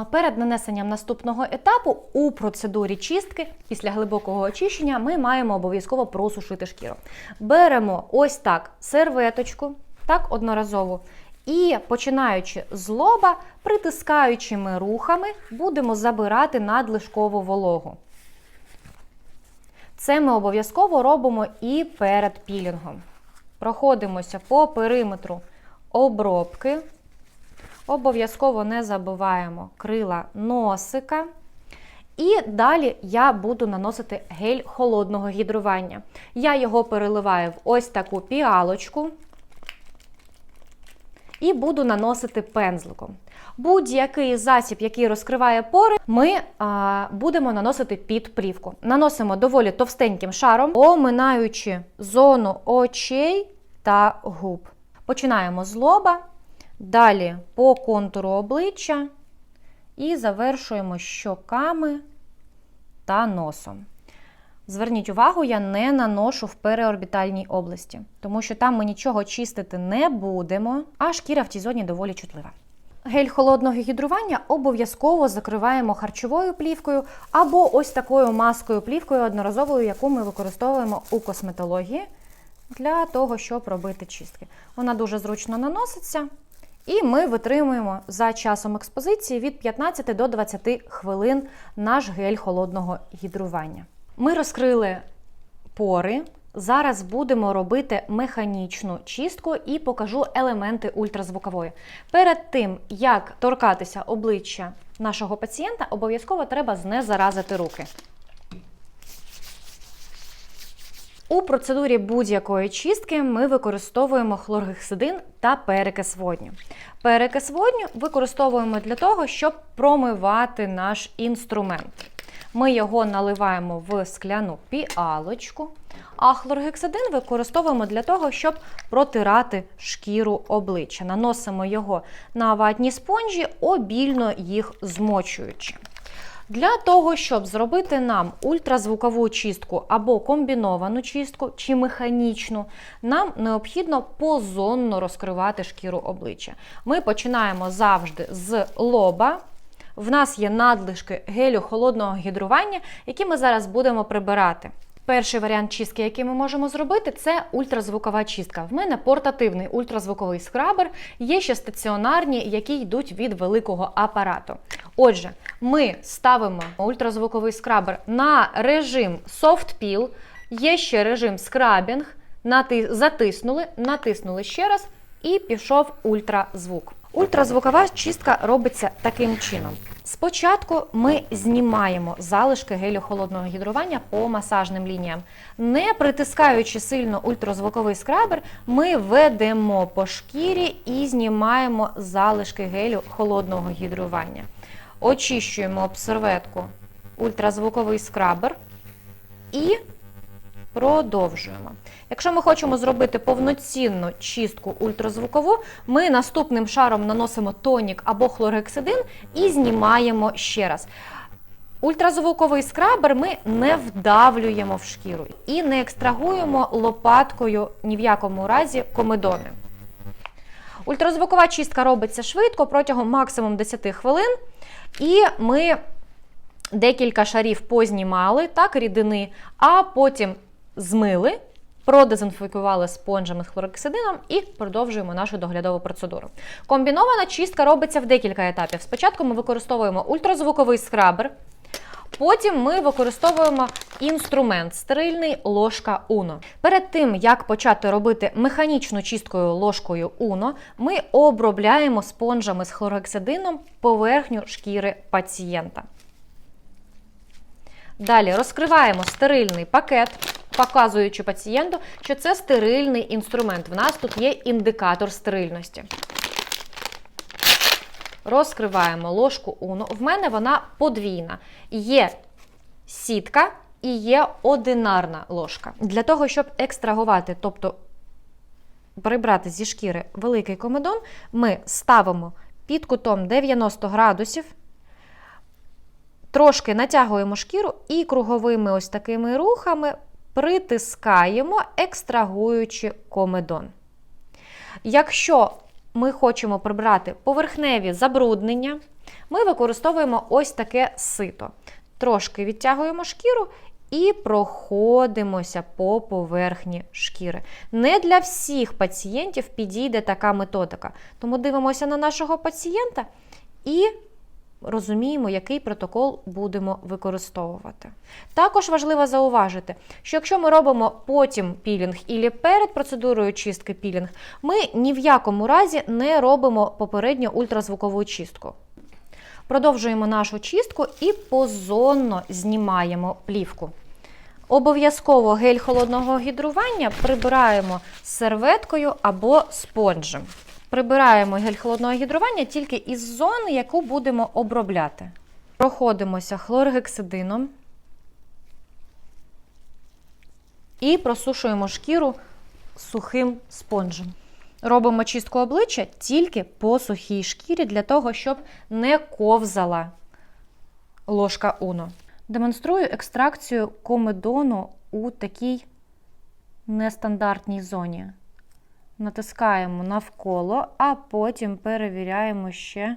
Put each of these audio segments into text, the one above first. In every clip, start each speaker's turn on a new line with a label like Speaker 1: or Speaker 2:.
Speaker 1: А Перед нанесенням наступного етапу у процедурі чистки після глибокого очищення ми маємо обов'язково просушити шкіру. Беремо ось так серветочку, так одноразово, і починаючи з лоба, притискаючими рухами будемо забирати надлишкову вологу. Це ми обов'язково робимо і перед пілінгом. Проходимося по периметру обробки. Обов'язково не забуваємо крила носика. І далі я буду наносити гель холодного гідрування. Я його переливаю в ось таку піалочку і буду наносити пензликом. Будь-який засіб, який розкриває пори, ми а, будемо наносити під плівку. Наносимо доволі товстеньким шаром, оминаючи зону очей та губ. Починаємо з лоба, далі по контуру обличчя і завершуємо щоками та носом. Зверніть увагу, я не наношу в переорбітальній області, тому що там ми нічого чистити не будемо, а шкіра в цій зоні доволі чутлива. Гель холодного гідрування обов'язково закриваємо харчовою плівкою або ось такою маскою плівкою одноразовою, яку ми використовуємо у косметології для того, щоб робити чистки. Вона дуже зручно наноситься, і ми витримуємо за часом експозиції від 15 до 20 хвилин наш гель холодного гідрування. Ми розкрили пори. Зараз будемо робити механічну чистку і покажу елементи ультразвукової. Перед тим, як торкатися обличчя нашого пацієнта, обов'язково треба знезаразити руки. У процедурі будь-якої чистки ми використовуємо хлоргексидин та перекис водню. Перекис водню використовуємо для того, щоб промивати наш інструмент. Ми його наливаємо в скляну піалочку, а хлоргексидин використовуємо для того, щоб протирати шкіру обличчя. Наносимо його на ватні спонжі, обільно їх змочуючи. Для того, щоб зробити нам ультразвукову чистку або комбіновану чистку чи механічну, нам необхідно позонно розкривати шкіру обличчя. Ми починаємо завжди з лоба. В нас є надлишки гелю холодного гідрування, які ми зараз будемо прибирати. Перший варіант чистки, який ми можемо зробити, це ультразвукова чистка. В мене портативний ультразвуковий скрабер, є ще стаціонарні, які йдуть від великого апарату. Отже, ми ставимо ультразвуковий скрабер на режим Soft Peel, є ще режим скрабінг, нати... затиснули, натиснули ще раз і пішов ультразвук. Ультразвукова чистка робиться таким чином. Спочатку ми знімаємо залишки гелю холодного гідрування по масажним лініям. Не притискаючи сильно ультразвуковий скрабер, ми ведемо по шкірі і знімаємо залишки гелю холодного гідрування. Очищуємо об серветку ультразвуковий скрабер і продовжуємо. Якщо ми хочемо зробити повноцінну чистку ультразвукову, ми наступним шаром наносимо тонік або хлоргексидин і знімаємо ще раз. Ультразвуковий скрабер ми не вдавлюємо в шкіру і не екстрагуємо лопаткою ні в якому разі комедони. Ультразвукова чистка робиться швидко протягом максимум 10 хвилин, і ми декілька шарів познімали так, рідини, а потім змили, продезінфікували спонжами з хлороксидином і продовжуємо нашу доглядову процедуру. Комбінована чистка робиться в декілька етапів. Спочатку ми використовуємо ультразвуковий скрабер. Потім ми використовуємо інструмент стерильний ложка Uno. Перед тим, як почати робити механічну чисткою ложкою Uno, ми обробляємо спонжами з хлоргексидином поверхню шкіри пацієнта. Далі розкриваємо стерильний пакет, показуючи пацієнту, що це стерильний інструмент. В нас тут є індикатор стерильності. Розкриваємо ложку Uno. В мене вона подвійна. Є сітка і є одинарна ложка. Для того, щоб екстрагувати, тобто прибрати зі шкіри великий комедон, ми ставимо під кутом 90 градусів. Трошки натягуємо шкіру і круговими ось такими рухами притискаємо, екстрагуючи комедон. Якщо ми хочемо прибрати поверхневі забруднення, ми використовуємо ось таке сито. Трошки відтягуємо шкіру і проходимося по поверхні шкіри. Не для всіх пацієнтів підійде така методика. Тому дивимося на нашого пацієнта і розуміємо, який протокол будемо використовувати. Також важливо зауважити, що якщо ми робимо потім пілінг і перед процедурою чистки пілінг, ми ні в якому разі не робимо попередню ультразвукову чистку. Продовжуємо нашу чистку і позонно знімаємо плівку. Обов'язково гель холодного гідрування прибираємо серветкою або спонжем. Прибираємо гель холодного гідрування тільки із зони, яку будемо обробляти. Проходимося хлоргексидином і просушуємо шкіру сухим спонжем. Робимо чистку обличчя тільки по сухій шкірі для того, щоб не ковзала ложка Уно. Демонструю екстракцію комедону у такій нестандартній зоні. Натискаємо навколо, а потім перевіряємо ще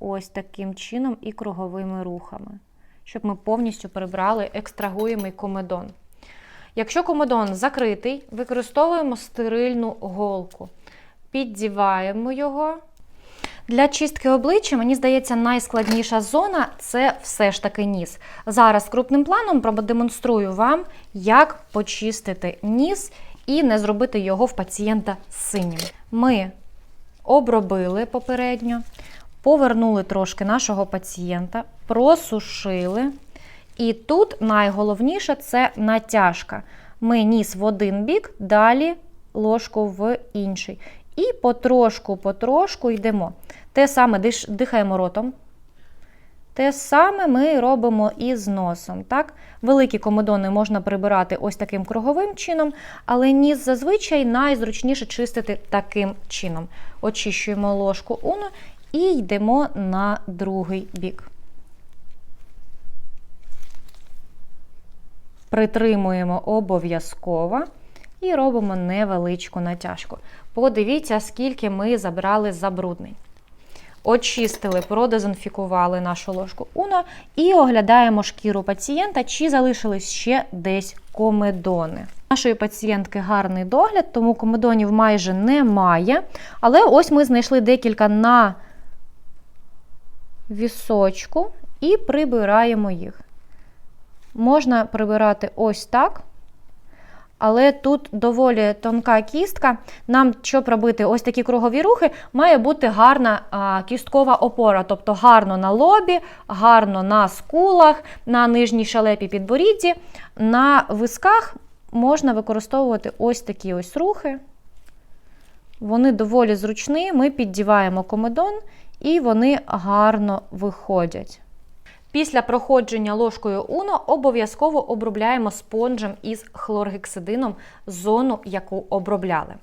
Speaker 1: ось таким чином і круговими рухами, щоб ми повністю прибрали екстрагуємий комедон. Якщо комедон закритий, використовуємо стерильну голку. Піддіваємо його. Для чистки обличчя, мені здається, найскладніша зона це все ж таки ніс. Зараз крупним планом продемонструю вам, як почистити ніс і не зробити його в пацієнта синім. Ми обробили попередньо, повернули трошки нашого пацієнта, просушили. І тут найголовніше це натяжка. Ми ніс в один бік, далі ложку в інший. І потрошку-потрошку йдемо. Те саме дихаємо ротом. Те саме ми робимо і з носом. Так? Великі комедони можна прибирати ось таким круговим чином, але ніс зазвичай найзручніше чистити таким чином. Очищуємо ложку уно і йдемо на другий бік. Притримуємо обов'язково і робимо невеличку натяжку. Подивіться, скільки ми забрали забруднень. Очистили, продезінфікували нашу ложку Уно і оглядаємо шкіру пацієнта, чи залишились ще десь комедони. Нашої пацієнтки гарний догляд, тому комедонів майже немає. Але ось ми знайшли декілька на вісочку і прибираємо їх. Можна прибирати ось так. Але тут доволі тонка кістка. Нам, щоб робити ось такі кругові рухи, має бути гарна а, кісткова опора, тобто гарно на лобі, гарно на скулах, на нижній шалепі підборідді. На висках можна використовувати ось такі ось рухи. Вони доволі зручні. Ми піддіваємо комедон і вони гарно виходять. Після проходження ложкою Уно обов'язково обробляємо спонжем із хлоргексидином зону, яку обробляли.